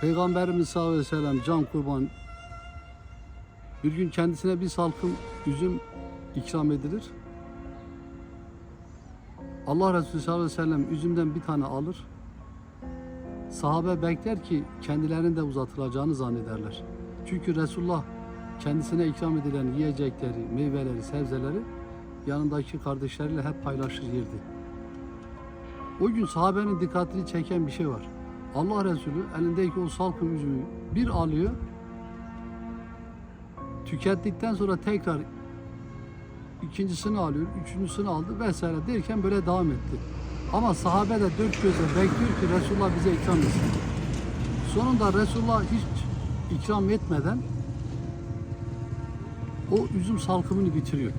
Peygamberimiz sallallahu aleyhi ve sellem can kurban bir gün kendisine bir salkım üzüm ikram edilir. Allah Resulü sallallahu aleyhi ve sellem üzümden bir tane alır. Sahabe bekler ki kendilerinin de uzatılacağını zannederler. Çünkü Resulullah kendisine ikram edilen yiyecekleri, meyveleri, sebzeleri yanındaki kardeşleriyle hep paylaşır yerdi. O gün sahabenin dikkatini çeken bir şey var. Allah Resulü elindeki o salkım üzümü bir alıyor. Tükettikten sonra tekrar ikincisini alıyor, üçüncüsünü aldı vesaire derken böyle devam etti. Ama sahabe de dört gözle bekliyor ki Resulullah bize ikram etsin. Sonunda Resulullah hiç ikram etmeden o üzüm salkımını bitiriyor.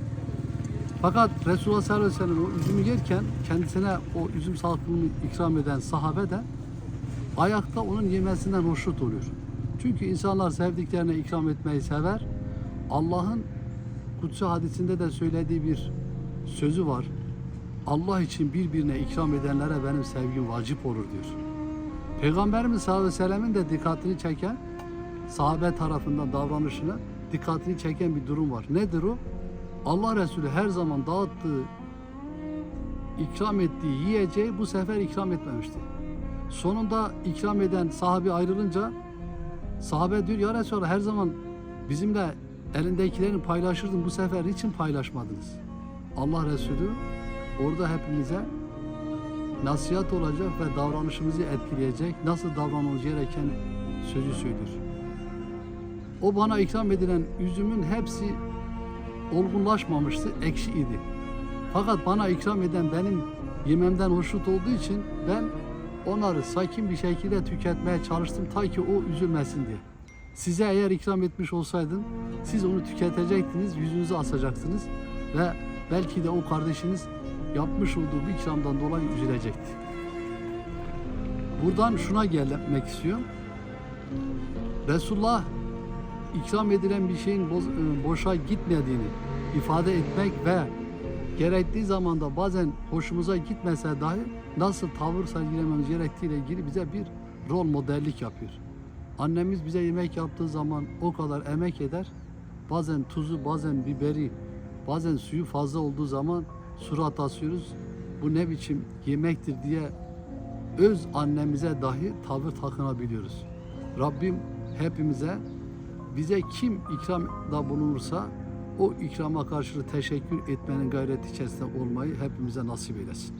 Fakat Resulullah sallallahu aleyhi ve sellem o üzümü yerken kendisine o üzüm salkımını ikram eden sahabe de ayakta onun yemesinden hoşnut oluyor. Çünkü insanlar sevdiklerine ikram etmeyi sever. Allah'ın kutsi hadisinde de söylediği bir sözü var. Allah için birbirine ikram edenlere benim sevgim vacip olur diyor. Peygamberimiz sallallahu aleyhi ve sellemin de dikkatini çeken sahabe tarafından davranışına dikkatini çeken bir durum var. Nedir o? Allah Resulü her zaman dağıttığı, ikram ettiği yiyeceği bu sefer ikram etmemişti. Sonunda ikram eden sahabe ayrılınca sahabe diyor ya Resulallah her zaman bizimle elindekilerini paylaşırdın bu sefer için paylaşmadınız. Allah Resulü orada hepimize nasihat olacak ve davranışımızı etkileyecek nasıl davranmamız gereken sözü söylüyor. O bana ikram edilen üzümün hepsi olgunlaşmamıştı, ekşi idi. Fakat bana ikram eden benim yememden hoşnut olduğu için ben onları sakin bir şekilde tüketmeye çalıştım ta ki o üzülmesin diye. Size eğer ikram etmiş olsaydım siz onu tüketecektiniz, yüzünüzü asacaksınız ve belki de o kardeşiniz yapmış olduğu bir ikramdan dolayı üzülecekti. Buradan şuna gelmek istiyorum. Resulullah ikram edilen bir şeyin e, boşa gitmediğini ifade etmek ve gerektiği zamanda bazen hoşumuza gitmese dahi nasıl tavır sergilememiz gerektiğiyle ilgili bize bir rol modellik yapıyor. Annemiz bize yemek yaptığı zaman o kadar emek eder. Bazen tuzu, bazen biberi, bazen suyu fazla olduğu zaman surat asıyoruz. Bu ne biçim yemektir diye öz annemize dahi tavır takınabiliyoruz. Rabbim hepimize bize kim ikramda bulunursa o ikrama karşılığı teşekkür etmenin gayreti içerisinde olmayı hepimize nasip eylesin.